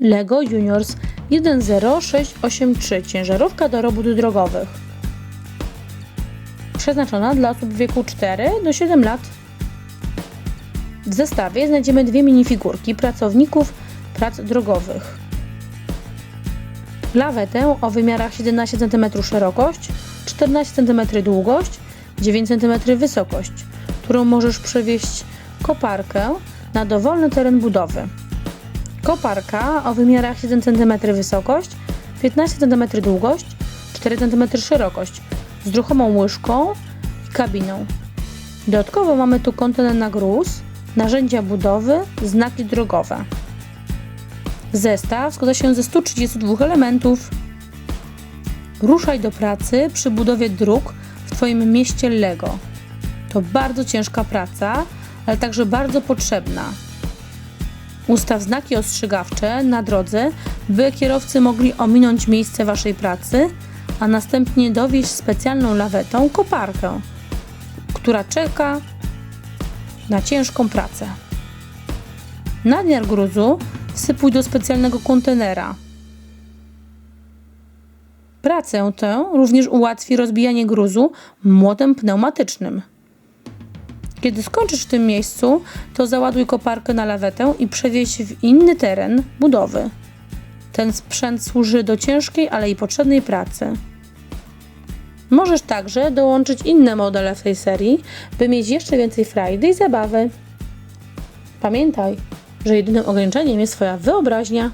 Lego Juniors 10683 ciężarówka do robót drogowych. Przeznaczona dla osób w wieku 4 do 7 lat. W zestawie znajdziemy dwie minifigurki pracowników prac drogowych. Lawetę o wymiarach 17 cm szerokość, 14 cm długość, 9 cm wysokość, którą możesz przewieźć koparkę na dowolny teren budowy. Koparka o wymiarach 7 cm wysokość, 15 cm długość, 4 cm szerokość, z ruchomą łyżką i kabiną. Dodatkowo mamy tu kontener na gruz, narzędzia budowy, znaki drogowe. Zestaw składa się ze 132 elementów. Ruszaj do pracy przy budowie dróg w Twoim mieście Lego. To bardzo ciężka praca, ale także bardzo potrzebna. Ustaw znaki ostrzegawcze na drodze, by kierowcy mogli ominąć miejsce Waszej pracy, a następnie dowieść specjalną lawetą koparkę, która czeka na ciężką pracę. Nadmiar gruzu wsypuj do specjalnego kontenera. Pracę tę również ułatwi rozbijanie gruzu młotem pneumatycznym. Kiedy skończysz w tym miejscu, to załaduj koparkę na lawetę i przewieź w inny teren budowy. Ten sprzęt służy do ciężkiej, ale i potrzebnej pracy. Możesz także dołączyć inne modele w tej serii, by mieć jeszcze więcej frajdy i zabawy. Pamiętaj, że jedynym ograniczeniem jest Twoja wyobraźnia.